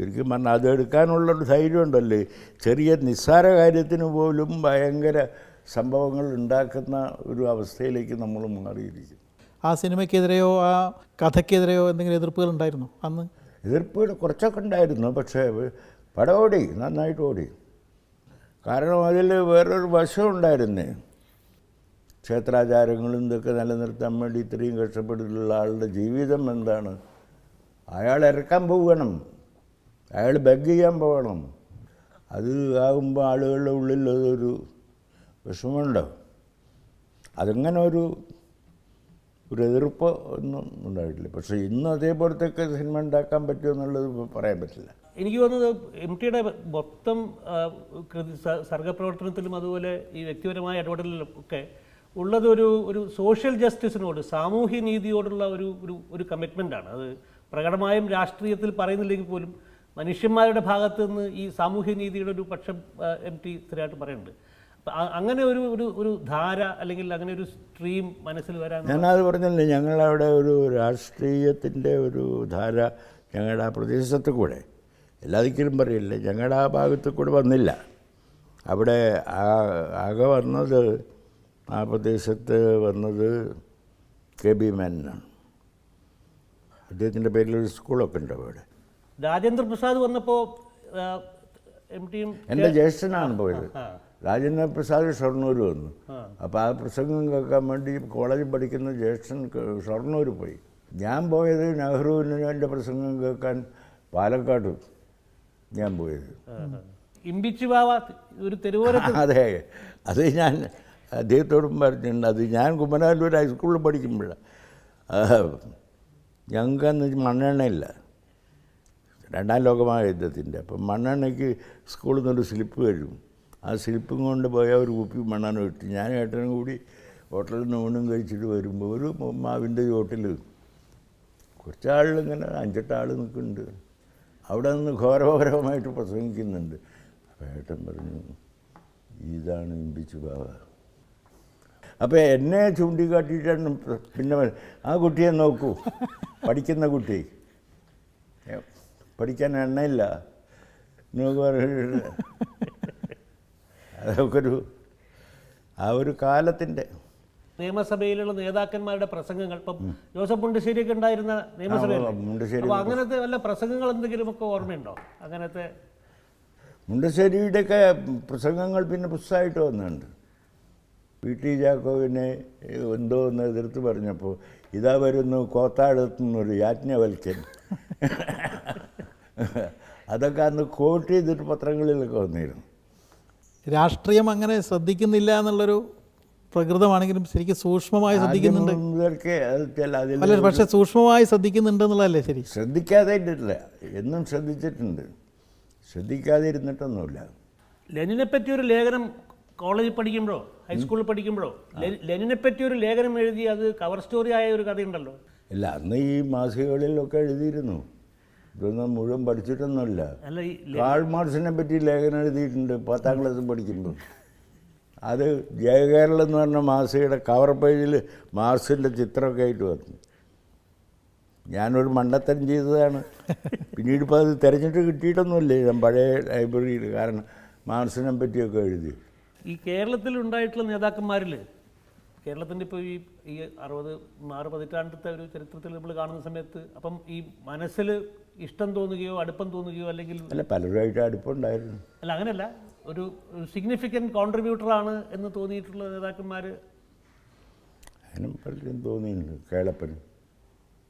ശരിക്കും പറഞ്ഞാൽ അത് എടുക്കാനുള്ള ഒരു ധൈര്യം ഉണ്ടല്ലേ ചെറിയ നിസ്സാര കാര്യത്തിന് പോലും ഭയങ്കര സംഭവങ്ങൾ ഉണ്ടാക്കുന്ന ഒരു അവസ്ഥയിലേക്ക് നമ്മൾ മാറിയിരിക്കും ആ സിനിമയ്ക്കെതിരെയോ ആ കഥയ്ക്കെതിരെയോ എന്തെങ്കിലും എതിർപ്പുകൾ ഉണ്ടായിരുന്നു അന്ന്? എതിർപ്പുകൾ കുറച്ചൊക്കെ ഉണ്ടായിരുന്നു പക്ഷേ പടം ഓടി നന്നായിട്ട് ഓടി. കാരണം അതിൽ വേറൊരു വശം ഉണ്ടായിരുന്നേ. ക്ഷേത്രാചാരങ്ങളും ഇതൊക്കെ നിലനിർത്താൻ വേണ്ടി ഇത്രയും കഷ്ടപ്പെട്ടിട്ടുള്ള ആളുടെ ജീവിതം എന്താണ്? അയാൾ ഇറക്കാൻ പോകണം അയാൾ ബഗ് ചെയ്യാൻ പോകണം. അത് ആകുമ്പോൾ ആളുകളുടെ ഉള്ളിൽ അതൊരു വിഷമമുണ്ടാവും. അതങ്ങനെ ഒരു ഒരു എതിർപ്പ് ഒന്നും ഉണ്ടായിട്ടില്ല. പക്ഷേ ഇന്ന് അതേപോലത്തെയൊക്കെ സിനിമ ഉണ്ടാക്കാൻ പറ്റുമോ എന്നുള്ളത് പറയാൻ പറ്റില്ല. എനിക്ക് തോന്നുന്നത് എം ടിയുടെ മൊത്തം കൃതി സർഗപ്രവർത്തനത്തിലും അതുപോലെ ഈ വ്യക്തിപരമായ ഇടപെടലിലും ഒക്കെ ഉള്ളത് ഒരു ഒരു സോഷ്യൽ ജസ്റ്റിസിനോട് സാമൂഹ്യ നീതിയോടുള്ള ഒരു ഒരു ഒരു കമ്മിറ്റ്മെന്റാണ് അത് പ്രകടമായും രാഷ്ട്രീയത്തിൽ പറയുന്നില്ലെങ്കിൽ പോലും മനുഷ്യന്മാരുടെ ഭാഗത്ത് നിന്ന് ഈ സാമൂഹ്യ നീതിയുടെ ഒരു പക്ഷം എം ടി സ്ഥിരമായിട്ട് പറയുന്നുണ്ട്. അങ്ങനെ ഒരു ഒരു ഒരു ധാര അല്ലെങ്കിൽ അങ്ങനെ ഒരു സ്ട്രീം മനസ്സിൽ വരാൻ ഞാനത് പറഞ്ഞല്ലേ ഞങ്ങളവിടെ ഒരു രാഷ്ട്രീയത്തിന്റെ ഒരു ധാര ഞങ്ങളുടെ ആ പ്രദേശത്ത് കൂടെ. എല്ലാ പറയില്ല ഞങ്ങളുടെ ആ ഭാഗത്ത് കൂടെ വന്നില്ല. അവിടെ ആകെ വന്നത് ആ പ്രദേശത്ത് വന്നത് കെ ബി മേനനാണ്. അദ്ദേഹത്തിന്റെ പേരിലൊരു സ്കൂളൊക്കെ ഉണ്ട് അവിടെ. രാജേന്ദ്ര പ്രസാദ് വന്നപ്പോൾ എം ടിയും എന്റെ ജ്യേഷ്ഠനാണ് പോയത്. രാജേന്ദ്ര പ്രസാദ് ഷൊർണൂർ വന്നു. അപ്പോൾ ആ പ്രസംഗം കേൾക്കാൻ വേണ്ടി കോളേജിൽ പഠിക്കുന്ന ജ്യേഷ്ഠൻ ഷൊർണൂർ പോയി. ഞാൻ പോയത് നെഹ്റുവിന്റെ പ്രസംഗം കേൾക്കാൻ പാലക്കാട് ഞാൻ പോയത്. ഇമ്പിച്ചു ബാവ ഒരു തെരുവോരത്ത്. അതെ. അത് ഞാൻ അദ്ദേഹത്തോടും പറഞ്ഞിട്ടുണ്ട്. അത് ഞാൻ കുമരാലൂർ ഹൈസ്കൂളിൽ പഠിക്കുമ്പോഴാണ് ഞങ്ങൾക്ക് അന്ന് മണ്ണെണ്ണയില്ല. രണ്ടാം ലോകമായ യുദ്ധത്തിന്റെ. അപ്പം മണ്ണെണ്ണയ്ക്ക് സ്കൂളിൽ നിന്നൊരു സ്ലിപ്പ് കഴിയും. ആ സ്ലിപ്പും കൊണ്ട് പോയ ഒരു കുപ്പി മണ്ണെണ്ണ ഇട്ട് ഞാൻ ഏട്ടനും കൂടി ഹോട്ടലിൽ നിന്ന് ഊണും കഴിച്ചിട്ട് വരുമ്പോൾ ഒരു മാവിന്റെ ചോട്ടിൽ കുറച്ചാളിങ്ങനെ അഞ്ചെട്ട് ആൾ നിൽക്കുന്നുണ്ട്. അവിടെ നിന്ന് ഘോരഘോരമായിട്ട് പ്രസംഗിക്കുന്നുണ്ട്. അപ്പോൾ ഏട്ടൻ പറഞ്ഞു ഇതാണ് ഇമ്പിച്ചു ബാവ. അപ്പോൾ എന്നെ ചൂണ്ടിക്കാട്ടിയിട്ടാണ് പിന്നെ ആ കുട്ടിയെ നോക്കൂ. പഠിക്കുന്ന കുട്ടി. പഠിക്കാൻ എണ്ണയില്ല. എന്നൊക്കെ പറഞ്ഞിട്ട് അതൊക്കെ ഒരു ആ ഒരു കാലത്തിന്റെ. നിയമസഭയിലുള്ള നേതാക്കന്മാരുടെ പ്രസംഗങ്ങൾ. ഇപ്പം ജോസഫ് മുണ്ടശ്ശേരിയൊക്കെ ഉണ്ടായിരുന്ന നിയമസഭയിൽ അപ്പോൾ അങ്ങനത്തെ വല്ല പ്രസംഗങ്ങൾ എന്തെങ്കിലുമൊക്കെ ഓർമ്മയുണ്ടോ? അങ്ങനത്തെ മുണ്ടശ്ശേരിയുടെയൊക്കെ പ്രസംഗങ്ങൾ പിന്നെ പുസ്തകമായിട്ട് വന്നിട്ടുണ്ട്. പി ടി ജാക്കോവിനെ എന്തോ ഒന്ന് എതിർത്ത് പറഞ്ഞപ്പോൾ ഇതാ വരുന്നു കോത്താഴത്തുനിന്നൊരു യാജ്ഞവൽക്കൻ അതൊക്കെ അന്ന് കോട്ട് ചെയ്തിട്ട് പത്രങ്ങളിലൊക്കെ വന്നിരുന്നു. രാഷ്ട്രീയം അങ്ങനെ ശ്രദ്ധിക്കുന്നില്ല എന്നുള്ളൊരു പ്രകൃതമാണെങ്കിലും ശരിക്കും സൂക്ഷ്മമായി ശ്രദ്ധിക്കുന്നുണ്ട്. അല്ല പക്ഷേ സൂക്ഷ്മമായി ശ്രദ്ധിക്കുന്നുണ്ട് എന്നുള്ളതല്ലേ ശരി? ശ്രദ്ധിക്കാതെ ഇട്ടിട്ടില്ല. എന്നും ശ്രദ്ധിച്ചിട്ടുണ്ട്. ശ്രദ്ധിക്കാതെ ഇരുന്നിട്ടൊന്നുമില്ല ലെനിനെ പറ്റി ഒരു ലേഖനം കോളേജിൽ പഠിക്കുമ്പോഴോ ഹൈസ്കൂളിൽ പഠിക്കുമ്പോഴോ ലെനിനെ പറ്റി ഒരു ലേഖനം എഴുതി അത് കവർ സ്റ്റോറി ആയ ഒരു കഥയുണ്ടല്ലോ. ഇല്ല അന്ന് ഈ മാസികകളിലൊക്കെ എഴുതിയിരുന്നു. ഇതൊന്നും മുഴുവൻ പഠിച്ചിട്ടൊന്നുമില്ല. കാൾ മാർക്സിനെ പറ്റി ലേഖനം എഴുതിയിട്ടുണ്ട് പത്താം ക്ലാസ് പഠിക്കുമ്പോൾ. അത് ജയകേരളം എന്ന് പറഞ്ഞ മാസികയുടെ കവർ പേജിൽ മാർസിന്റെ ചിത്രമൊക്കെ ആയിട്ട് വന്നു. ഞാനൊരു മണ്ടത്തരം ചെയ്തതാണ്. പിന്നീട് ഇപ്പോൾ അത് തിരഞ്ഞിട്ട് കിട്ടിയിട്ടൊന്നുമില്ല ഞാൻ പഴയ ലൈബ്രറിയിൽ കാരണം മാർസിനെ പറ്റിയൊക്കെ എഴുതി. ഈ കേരളത്തിൽ ഉണ്ടായിട്ടുള്ള നേതാക്കന്മാരിൽ കേരളത്തിന്റെ ഇപ്പോൾ ഈ ഈ അറുപത് ആറ് പതിറ്റാണ്ടത്തെ ഒരു ചരിത്രത്തിൽ നമ്മൾ കാണുന്ന സമയത്ത് അപ്പം ഈ മനസ്സിൽ ഇഷ്ടം തോന്നുകയോ അടുപ്പം തോന്നുകയോ അല്ലെങ്കിൽ അല്ല പലരുമായിട്ട് അടുപ്പമുണ്ടായിരുന്നു അല്ല അങ്ങനെയല്ല. ഒരു സിഗ്നിഫിക്കന്റ് കോൺട്രിബ്യൂട്ടറാണ് എന്ന് തോന്നിയിട്ടുള്ള നേതാക്കന്മാർ അങ്ങനെ പലരും തോന്നിയിട്ടുണ്ട്. Kelappan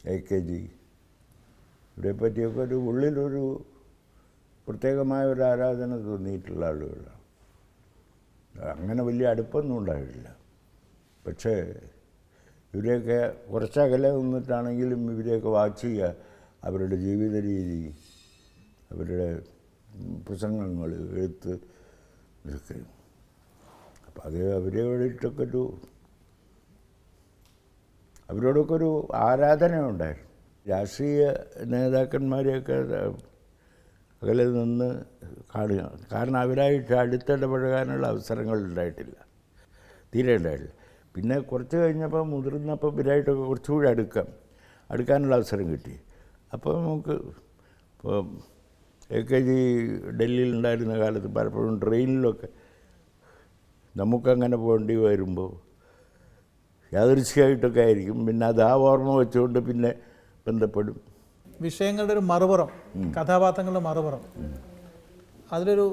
A K G. ഇവരെ പറ്റിയൊക്കെ ഒരു ഉള്ളിലൊരു പ്രത്യേകമായ ഒരു ആരാധന തോന്നിയിട്ടുള്ള ആളുകളാണ്. അങ്ങനെ വലിയ അടുപ്പൊന്നും ഉണ്ടായിട്ടില്ല. പക്ഷേ ഇവരെയൊക്കെ കുറച്ചകലെ നിന്നിട്ടാണെങ്കിലും ഇവരെയൊക്കെ വാച്ച് ചെയ്യുക. അവരുടെ ജീവിത രീതി അവരുടെ പ്രസംഗങ്ങൾ എഴുത്ത് ഇതൊക്കെ. അപ്പം അത് അവരോടിട്ടൊക്കെ ഒരു അവരോടൊക്കെ ഒരു ആരാധന ഉണ്ടായിരുന്നു. രാഷ്ട്രീയ നേതാക്കന്മാരെയൊക്കെ അകലെ നിന്ന് കാണുക. കാരണം അവരായിട്ട് അടുത്തിടപഴകാനുള്ള അവസരങ്ങൾ ഉണ്ടായിട്ടില്ല. തീരെ ഉണ്ടായിട്ടില്ല. പിന്നെ കുറച്ച് കഴിഞ്ഞപ്പോൾ മുതിർന്നപ്പോൾ ഇവരായിട്ടൊക്കെ കുറച്ചുകൂടി അടുക്കാം അടുക്കാനുള്ള അവസരം കിട്ടി. അപ്പോൾ നമുക്ക് ഇപ്പോൾ എ കെ ജി ഡൽഹിയിൽ ഉണ്ടായിരുന്ന കാലത്ത് പലപ്പോഴും ട്രെയിനിലൊക്കെ നമുക്കങ്ങനെ പോകേണ്ടി വരുമ്പോൾ യാദൃശ്യമായിട്ടൊക്കെ ആയിരിക്കും. പിന്നെ അത് ആ ഓർമ്മ വെച്ചുകൊണ്ട് പിന്നെ ബന്ധപ്പെടും. വിഷയങ്ങളുടെ ഒരു മറുപുറം കഥാപാത്രങ്ങളുടെ മറുപുറം. അതിലൊരു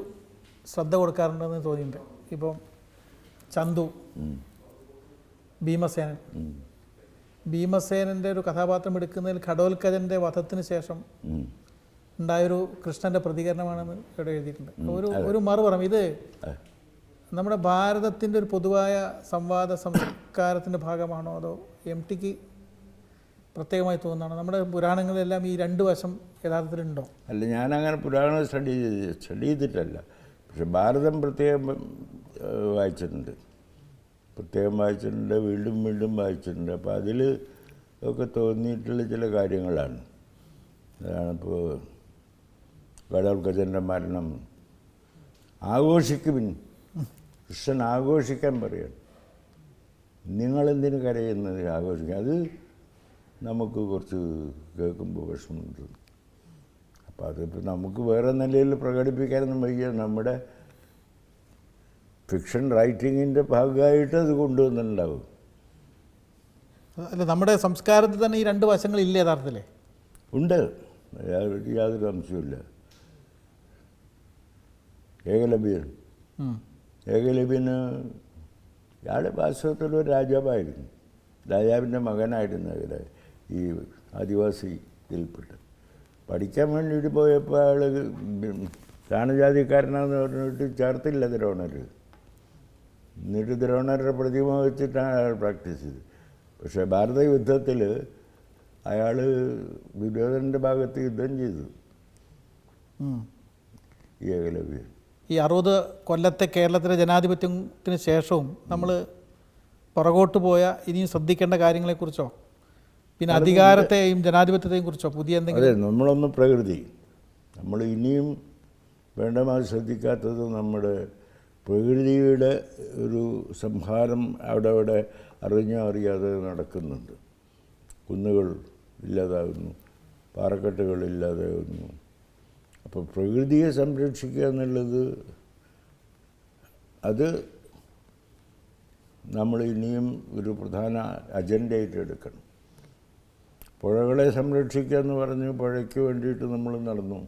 ശ്രദ്ധ കൊടുക്കാറുണ്ടെന്ന് തോന്നിയിട്ടുണ്ട്. ഇപ്പം ചന്തു ഭീമസേനൻ. ഭീമസേനന്റെ ഒരു കഥാപാത്രം എടുക്കുന്നതിൽ ഘടോൽക്കജന്റെ വധത്തിന് ശേഷം. ഉണ്ടായൊരു കൃഷ്ണന്റെ പ്രതികരണമാണെന്ന് ഇവിടെ എഴുതിയിട്ടുണ്ട്. ഒരു ഒരു മറുപറം. ഇത് നമ്മുടെ ഭാരതത്തിന്റെ ഒരു പൊതുവായ സംവാദ സംസ്കാരത്തിന്റെ ഭാഗമാണോ അതോ എം ടിക്ക് പ്രത്യേകമായി തോന്നുന്നതാണോ? നമ്മുടെ പുരാണങ്ങളെല്ലാം ഈ രണ്ട് വശം യഥാർത്ഥത്തിലുണ്ടോ അല്ല ഞാനങ്ങനെ പുരാണങ്ങൾ സ്റ്റഡി സ്റ്റഡി ചെയ്തിട്ടല്ല. പക്ഷെ ഭാരതം പ്രത്യേകം വായിച്ചിട്ടുണ്ട്. പ്രത്യേകം വായിച്ചിട്ടുണ്ട് വീണ്ടും വീണ്ടും വായിച്ചിട്ടുണ്ട്. അപ്പോൾ അതിൽ ഒക്കെ തോന്നിയിട്ടുള്ള ചില കാര്യങ്ങളാണ്. അതാണിപ്പോൾ ഗഡോൽക്കജന്റെ മരണം. ആഘോഷിക്കുവിൻ കൃഷ്ണൻ ആഘോഷിക്കാൻ പറയണം. നിങ്ങളെന്തിനു കരയുന്നത് ആഘോഷിക്കാൻ? അത് നമുക്ക് കുറച്ച് കേൾക്കുമ്പോൾ വിഷമമുണ്ട് അപ്പോൾ അതിപ്പോൾ നമുക്ക് വേറെ നിലയിൽ പ്രകടിപ്പിക്കാനൊന്നും വയ്യ. നമ്മുടെ ഫിക്ഷൻ റൈറ്റിങ്ങിന്റെ ഭാഗമായിട്ട് അത് കൊണ്ടുവന്നിട്ടുണ്ടാവും. അല്ല നമ്മുടെ സംസ്കാരത്തിൽ തന്നെ ഈ രണ്ട് വശങ്ങളില്ല യഥാർത്ഥത്തിലേ. ഉണ്ട്. യാതൊരു ഏകലവ്യൻ. ഉം. ഏകലവ്യന് ഇയാൾ വാസ്തവത്തിൽ ഒരു രാജാവായിരുന്നു. രാജാവിന്റെ മകനായിരുന്നു അതിൽ ഈ ആദിവാസിയിൽപ്പെട്ട് പഠിക്കാൻ വേണ്ടിയിട്ട് പോയപ്പോൾ അയാൾ താണജാതിക്കാരനാന്ന് പറഞ്ഞിട്ട് ചേർത്തില്ല ദ്രോണർ എന്നിട്ട് ദ്രോണരുടെ പ്രതിമ വെച്ചിട്ടാണ് അയാൾ പ്രാക്ടീസ് ചെയ്തത്. പക്ഷേ ഭാരത യുദ്ധത്തിൽ അയാൾ ദുര്യോധനന്റെ ഭാഗത്ത് യുദ്ധം ചെയ്തു. ഈ ഏകലവ്യൻ ഈ അറുപത് കൊല്ലത്തെ കേരളത്തിലെ ജനാധിപത്യത്തിന് ശേഷവും നമ്മൾ പുറകോട്ട് പോയ ഇനിയും ശ്രദ്ധിക്കേണ്ട കാര്യങ്ങളെക്കുറിച്ചോ? പിന്നെ അധികാരത്തെയും ജനാധിപത്യത്തെയും കുറിച്ചോ? പുതിയ എന്തെങ്കിലും? അതെ നമ്മളൊന്ന് പ്രകൃതി. നമ്മൾ ഇനിയും വേണ്ടമായി ശ്രദ്ധിക്കാത്തത് നമ്മുടെ പ്രകൃതിയുടെ ഒരു സംഹാരം അവിടെ അവിടെ അറിഞ്ഞോ അറിയാതെ നടക്കുന്നുണ്ട്. കുന്നുകൾ ഇല്ലാതാകുന്നു പാറക്കെട്ടുകൾ ഇല്ലാതാകുന്നു. അപ്പോൾ പ്രകൃതിയെ സംരക്ഷിക്കുക എന്നുള്ളത് അത് നമ്മൾ ഇനിയും ഒരു പ്രധാന അജണ്ടയായിട്ട് എടുക്കണം. പുഴകളെ സംരക്ഷിക്കുക എന്ന് പറഞ്ഞ് പുഴയ്ക്ക് വേണ്ടിയിട്ട് നമ്മൾ നടന്നു.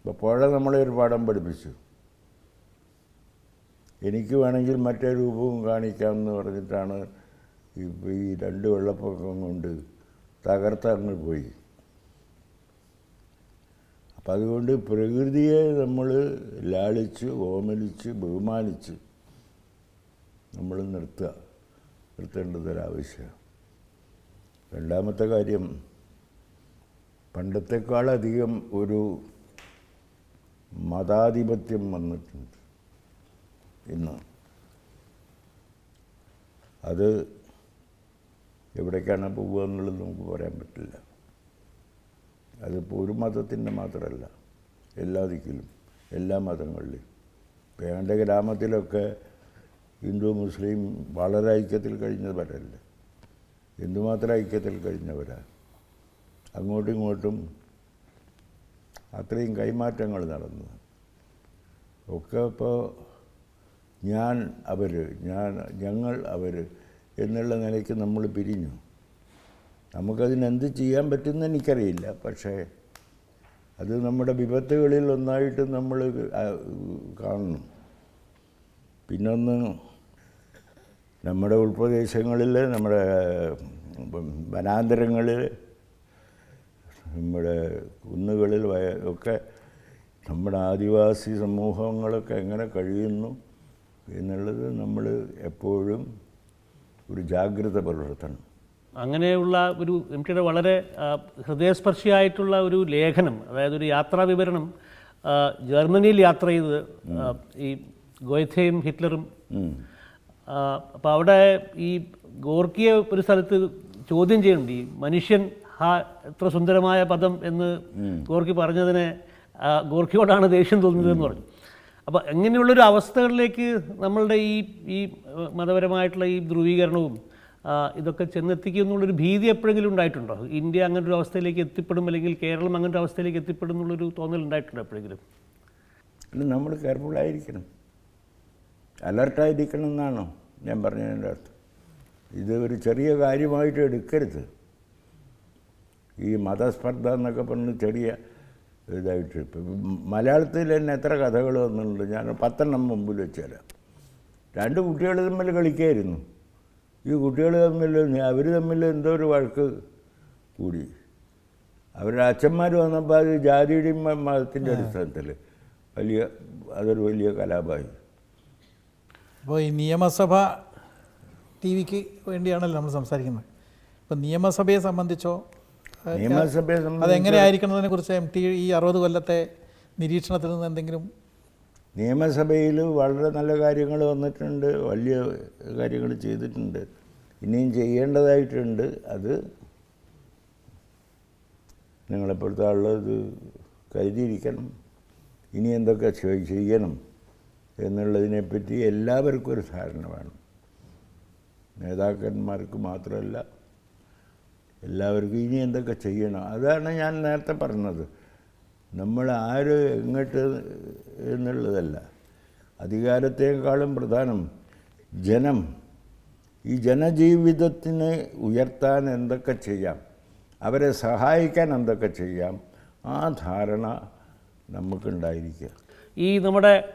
അപ്പോൾ പുഴ നമ്മളെ ഒരു പാഠം പഠിപ്പിച്ചു. എനിക്ക് വേണമെങ്കിൽ മറ്റേ രൂപവും കാണിക്കാം എന്ന് പറഞ്ഞിട്ടാണ് ഈ രണ്ട് വെള്ളപ്പൊക്കം കൊണ്ട് തകർത്തങ്ങ് പോയി. അപ്പം അതുകൊണ്ട് പ്രകൃതിയെ നമ്മൾ ലാളിച്ച് ഓമലിച്ച് ബഹുമാനിച്ച് നമ്മൾ നിർത്തുക നിർത്തേണ്ടതൊരാവശ്യമാണ് രണ്ടാമത്തെ കാര്യം പണ്ടത്തെക്കാളധികം ഒരു മതാധിപത്യം വന്നിട്ടുണ്ട്. ഇന്ന്. അത് എവിടേക്കാണ് പോവുക എന്നുള്ളത് നമുക്ക് പറയാൻ പറ്റില്ല. അതിപ്പോൾ ഒരു മതത്തിന്റെ മാത്രമല്ല എല്ലാ ദിക്കിലും എല്ലാ മതങ്ങളിലും. ഇപ്പം ഞങ്ങളുടെ ഗ്രാമത്തിലൊക്കെ ഹിന്ദു മുസ്ലിം വളരെ ഐക്യത്തിൽ കഴിഞ്ഞവരല്ല? എന്തുമാത്രം ഐക്യത്തിൽ കഴിഞ്ഞവരാ? അങ്ങോട്ടും ഇങ്ങോട്ടും അത്രയും കൈമാറ്റങ്ങൾ നടന്നു ഒക്കെ ഇപ്പോൾ ഞാൻ അവർ ഞാൻ ഞങ്ങൾ അവർ എന്നുള്ള നിലയ്ക്ക് നമ്മൾ പിരിഞ്ഞു. നമുക്കതിനെന്ത് ചെയ്യാൻ പറ്റുമെന്ന് എനിക്കറിയില്ല. പക്ഷേ അത് നമ്മുടെ വിപത്തുകളിൽ ഒന്നായിട്ട് നമ്മൾ കാണുന്നു. പിന്നൊന്ന് നമ്മുടെ ഉൾപ്രദേശങ്ങളിൽ നമ്മുടെ വനാന്തരങ്ങളിൽ നമ്മുടെ കുന്നുകളിൽ ഒക്കെ നമ്മുടെ ആദിവാസി സമൂഹങ്ങളൊക്കെ എങ്ങനെ കഴിയുന്നു? എന്നുള്ളത് നമ്മൾ എപ്പോഴും ഒരു ജാഗ്രത പുലർത്തണം. അങ്ങനെയുള്ള ഒരു എം ടിയുടെ വളരെ ഹൃദയസ്പർശിയായിട്ടുള്ള ഒരു ലേഖനം അതായത് ഒരു യാത്രാ വിവരണം ജർമ്മനിയിൽ യാത്ര ചെയ്ത് ഈ ഗോയഥയും ഹിറ്റ്ലറും. അപ്പോൾ അവിടെ ഈ ഗോർക്കിയെ ഒരു സ്ഥലത്ത് ചോദ്യം ചെയ്യുന്നുണ്ട് ഈ മനുഷ്യൻ ഹാ എത്ര സുന്ദരമായ പദം എന്ന് ഗോർക്കി പറഞ്ഞതിനെ ഗോർക്കിയോടാണ് ദേഷ്യം തോന്നുന്നത് എന്ന് പറഞ്ഞു. അപ്പോൾ ഇങ്ങനെയുള്ളൊരു അവസ്ഥകളിലേക്ക് നമ്മളുടെ ഈ ഈ മതപരമായിട്ടുള്ള ഈ ധ്രുവീകരണവും ഇതൊക്കെ ചെന്നെത്തിക്കും എന്നുള്ളൊരു ഭീതി എപ്പോഴെങ്കിലും ഉണ്ടായിട്ടുണ്ടോ? ഇന്ത്യ അങ്ങനെ ഒരു അവസ്ഥയിലേക്ക് എത്തിപ്പെടും അല്ലെങ്കിൽ കേരളം അങ്ങനെ ഒരു അവസ്ഥയിലേക്ക് എത്തിപ്പെടും എന്നുള്ളൊരു തോന്നൽ ഉണ്ടായിട്ടുണ്ടോ എപ്പോഴെങ്കിലും? അല്ല നമ്മൾ കെയർഫുള്ളായിരിക്കണം അലർട്ടായിരിക്കണം എന്നാണോ ഞാൻ പറഞ്ഞതിന്റെ അർത്ഥം. ഇത് ഒരു ചെറിയ കാര്യമായിട്ട് എടുക്കരുത്. ഈ മതസ്പർദ്ധ എന്നൊക്കെ പറഞ്ഞ് ചെറിയ ഇതായിട്ട് ഇപ്പം മലയാളത്തിൽ തന്നെ എത്ര കഥകൾ വന്നിട്ടുണ്ട്. ഞാൻ പത്തെണ്ണം മുമ്പിൽ വെച്ചുതരാം രണ്ട് കുട്ടികൾ തമ്മിൽ കളിക്കായിരുന്നു. ഈ കുട്ടികൾ തമ്മിൽ അവർ തമ്മിൽ എന്തോ ഒരു വഴക്ക് കൂടി. അവരുടെ അച്ഛന്മാർ വന്നപ്പോൾ അത് ജാതിയുടെയും മതത്തിന്റെ അടിസ്ഥാനത്തിൽ വലിയ അതൊരു വലിയ കലാപമായി. അപ്പോൾ ഈ നിയമസഭ ടി വിക്ക് വേണ്ടിയാണല്ലോ നമ്മൾ സംസാരിക്കുന്നത്. അപ്പോൾ നിയമസഭയെ സംബന്ധിച്ചോ നിയമസഭയെ സംബന്ധിച്ച് അതെങ്ങനെയായിരിക്കണതിനെ കുറിച്ച് എം ടി ഈ അറുപത് കൊല്ലത്തെ നിരീക്ഷണത്തിൽ നിന്ന് എന്തെങ്കിലും നിയമസഭയിൽ വളരെ നല്ല കാര്യങ്ങൾ വന്നിട്ടുണ്ട് വലിയ കാര്യങ്ങൾ ചെയ്തിട്ടുണ്ട്. ഇനിയും ചെയ്യേണ്ടതായിട്ടുണ്ട്. അത് നിങ്ങളെപ്പോഴത്തെ ആളുള്ളത് കരുതിയിരിക്കണം. ഇനി എന്തൊക്കെ ചെയ്- ചെയ്യണം എന്നുള്ളതിനെപ്പറ്റി എല്ലാവർക്കും ഒരു ധാരണ വേണം. നേതാക്കന്മാർക്ക് മാത്രമല്ല എല്ലാവർക്കും ഇനി എന്തൊക്കെ ചെയ്യണം? അതാണ് ഞാൻ നേരത്തെ പറഞ്ഞത്. നമ്മൾ ആര് എങ്ങോട്ട് എന്നുള്ളതല്ല. അധികാരത്തെക്കാളും പ്രധാനം ജനം. ഈ ജനജീവിതത്തിനെ ഉയർത്താൻ എന്തൊക്കെ ചെയ്യാം? അവരെ സഹായിക്കാൻ എന്തൊക്കെ ചെയ്യാം? ആ ധാരണ നമുക്കുണ്ടായിരിക്കുക. ഈ നമ്മുടെ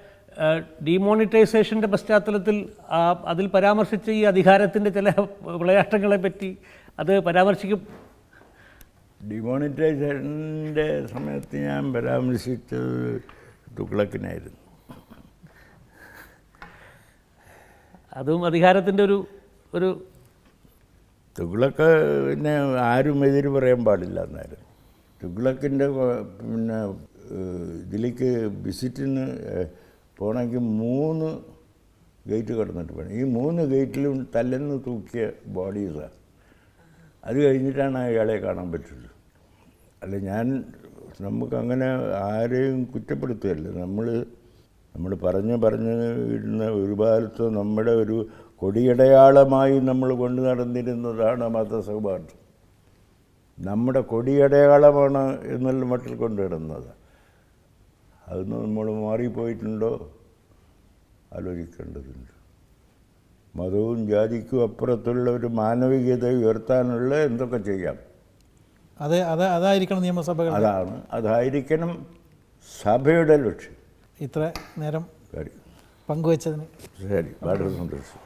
ഡിമോണിറ്റൈസേഷന്റെ പശ്ചാത്തലത്തിൽ അതിൽ പരാമർശിച്ച ഈ അധികാരത്തിന്റെ ചില വിളയാട്ടങ്ങളെ പറ്റി അത് പരാമർശിക്കും. ഡിമോണിറ്റൈസേഷന്റെ സമയത്ത് ഞാൻ പരാമർശിച്ചത് തുക്ലക്കിനായിരുന്നു അതും അധികാരത്തിന്റെ ഒരു ഒരു തുഗ്ലക്ക് പിന്നെ ആരും എതിര് പറയാൻ പാടില്ല എന്നായിരുന്നു. തുഗ്ലക്കിന്റെ പിന്നെ ഇതിലേക്ക് വിസിറ്റിന് പോകണമെങ്കിൽ മൂന്ന് ഗേറ്റ് കടന്നിട്ട് വേണം. ഈ മൂന്ന് ഗേറ്റിലും തല്ലെന്ന് തൂക്കിയ ബോഡീസാണ് അത് കഴിഞ്ഞിട്ടാണ് അയാളെ കാണാൻ പറ്റുള്ളൂ. അല്ല ഞാൻ നമുക്കങ്ങനെ ആരെയും കുറ്റപ്പെടുത്തുകയല്ല. നമ്മൾ നമ്മൾ പറഞ്ഞ് പറഞ്ഞ് ഇടുന്ന ഒരു ഭാഗത്ത് നമ്മുടെ ഒരു കൊടിയടയാളമായി നമ്മൾ കൊണ്ടു നടന്നിരുന്നതാണ് മതസൗഹാർദ്ദം. നമ്മുടെ കൊടിയടയാളമാണ് എന്നുള്ള മട്ടിൽ കൊണ്ടുവരുന്നത് അതൊന്നും നമ്മൾ മാറിപ്പോയിട്ടുണ്ടോ? ആലോചിക്കേണ്ടതുണ്ട്. മതവും ജാതിക്കും അപ്പുറത്തുള്ള ഒരു മാനവികത ഉയർത്താനുള്ള എന്തൊക്കെ ചെയ്യാം? അത് അത് അതായിരിക്കണം നിയമസഭകൾ അതാണ് അതായിരിക്കണം സഭയുടെ ലക്ഷ്യം. ഇത്ര നേരം പങ്കുവച്ചതിന്. ശരി വളരെ സന്തോഷം.